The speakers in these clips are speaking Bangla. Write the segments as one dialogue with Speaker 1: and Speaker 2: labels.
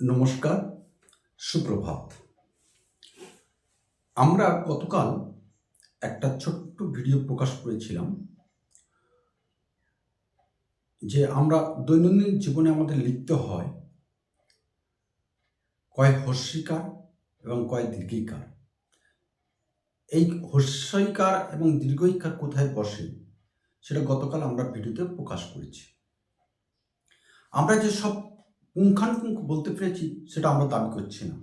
Speaker 1: নমস্কার, সুপ্রভাত। আমরা গতকাল একটা ছোট্ট ভিডিও প্রকাশ করেছিলাম যে আমরা দৈনন্দিন জীবনে আমাদের লিখতে হয় কয় হস্যিকার এবং কয় দীর্ঘিকার। এই হস্যইকার এবং দীর্ঘইকার কোথায় বসে সেটা গতকাল আমরা ভিডিওতে প্রকাশ করেছি। আমরা যে সব পুঙ্খানুপুঙ্খ বলতে পেরেছি, সেটা আমরা দাবি করছি না।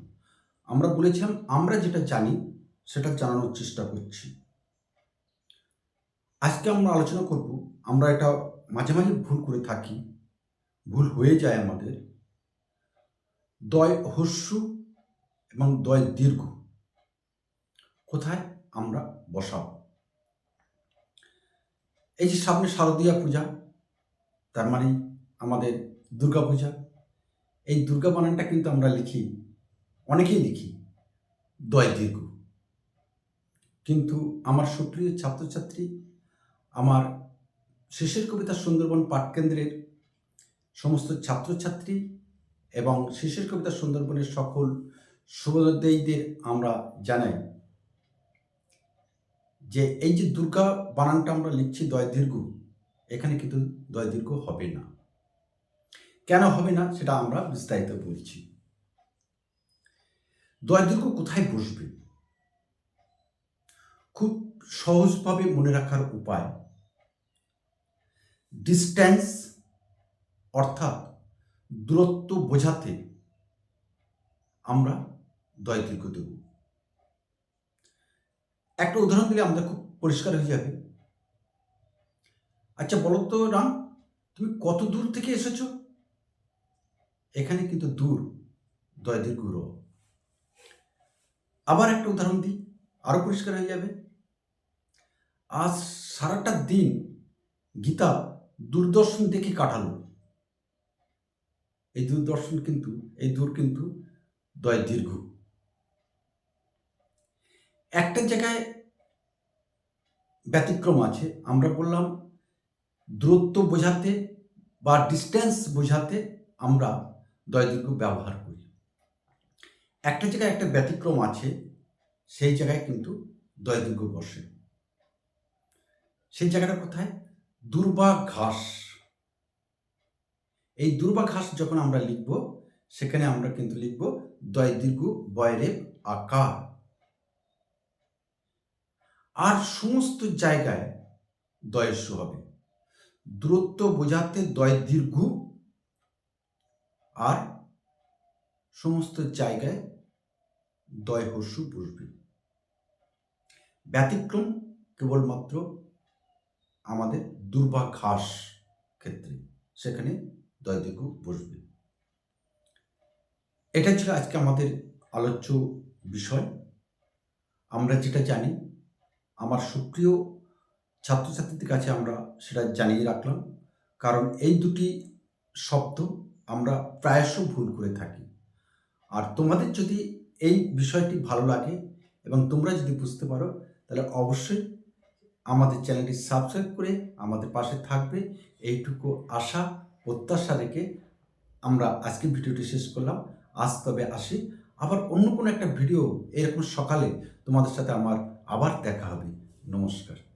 Speaker 1: আমরা বলেছিলাম, আমরা যেটা জানি, সেটা জানানোর চেষ্টা করছি। আজকে আমরা আলোচনা করব, আমরা এটা মাঝে মাঝে ভুল করে থাকি, ভুল হয়ে যায় আমাদের। দয় হস্যু এবং দয় দীর্ঘ, কোথায় আমরা বসাব? এই যে সামনে শারদীয়া পূজা, তার মানে আমাদের দুর্গা পূজা এই দুর্গা বানানটা কিন্তু আমরা লিখি, অনেকেই লিখি, দয় দীর্ঘ। কিন্তু আমার সুপ্রিয় ছাত্রছাত্রী, আমার শেষের কবিতা সুন্দরবন পাঠকেন্দ্রের সমস্ত ছাত্রছাত্রী এবং শেষের কবিতা সুন্দরবনের সকল শুভোদয়ীদের আমরা জানাই যে এই যে দুর্গা বানানটা আমরা লিখছি দয় দীর্ঘ, এখানে কিন্তু দয় দীর্ঘ হবে না। কেন হবে না সেটা আমরা বিস্তারিত বলছি। দয় দীর্ঘ কোথায় বসবে? খুব সহজভাবে মনে রাখার উপায়। ডিস্ট্যান্স অর্থাৎ দূরত্ব বোঝাতে আমরা দয় দীর্ঘ দেব। একটা উদাহরণ দিলে আমাদের খুব পরিষ্কার হয়ে যাবে। আচ্ছা বলো তো রাম, তুমি কত দূর থেকে এসেছ? এখানে কিন্তু দূর দয় দীর্ঘ র আবার একটা উদাহরণ দিই, আরও পরিষ্কার হয়ে যাবে। আজ সারাটা দিন গীতা দূরদর্শন দেখে কাটালো। এই দূরদর্শন কিন্তু, এই দূর কিন্তু দয় দীর্ঘ একটা জায়গায় ব্যতিক্রম আছে, আমরা বললাম, দূরত্ব বোঝাতে বা ডিস্টেন্স বোঝাতে আমরা দয় দীর্ঘ ব্যবহার করি। একটা জায়গায় একটা ব্যতিক্রম আছে, সেই জায়গায় কিন্তু দয় দীর্ঘ বসে। সেই জায়গাটা কোথায়? দুর্বা ঘাস। এই দুর্বা ঘাস যখন আমরা লিখব, সেখানে আমরা কিন্তু লিখব দয় দীর্ঘ বয়রেব আকার। আর সমস্ত জায়গায় দয়স্য হবে। দূরত্ব বোঝাতে দয় দীর্ঘ আর সমস্ত জায়গায় দয় হস্যু বসবে। ব্যতিক্রম কেবলমাত্র আমাদের দুর্বাঘাস ক্ষেত্রে সেখানে দয় দীর্ঘ বসবে। এটা ছিল আজকে আমাদের আলোচ্য বিষয়। আমরা যেটা জানি, আমার সক্রিয় ছাত্রছাত্রীদের কাছে আমরা সেটা জানিয়ে রাখলাম। কারণ এই দুটি শব্দ আমরা প্রায়শ ভুল করে থাকি। আর তোমাদের যদি এই বিষয়টি ভালো লাগে এবং তোমরা যদি বুঝতে পারো, তাহলে অবশ্যই আমাদের চ্যানেলটি সাবস্ক্রাইব করে আমাদের পাশে থাকবে। এইটুকু আশা, প্রত্যাশা রেখে আমরা আজকে ভিডিওটি শেষ করলাম। আজ তবে আসি। আবার অন্য কোনো একটা ভিডিও এরকম সকালে তোমাদের সাথে আমার আবার দেখা হবে। নমস্কার।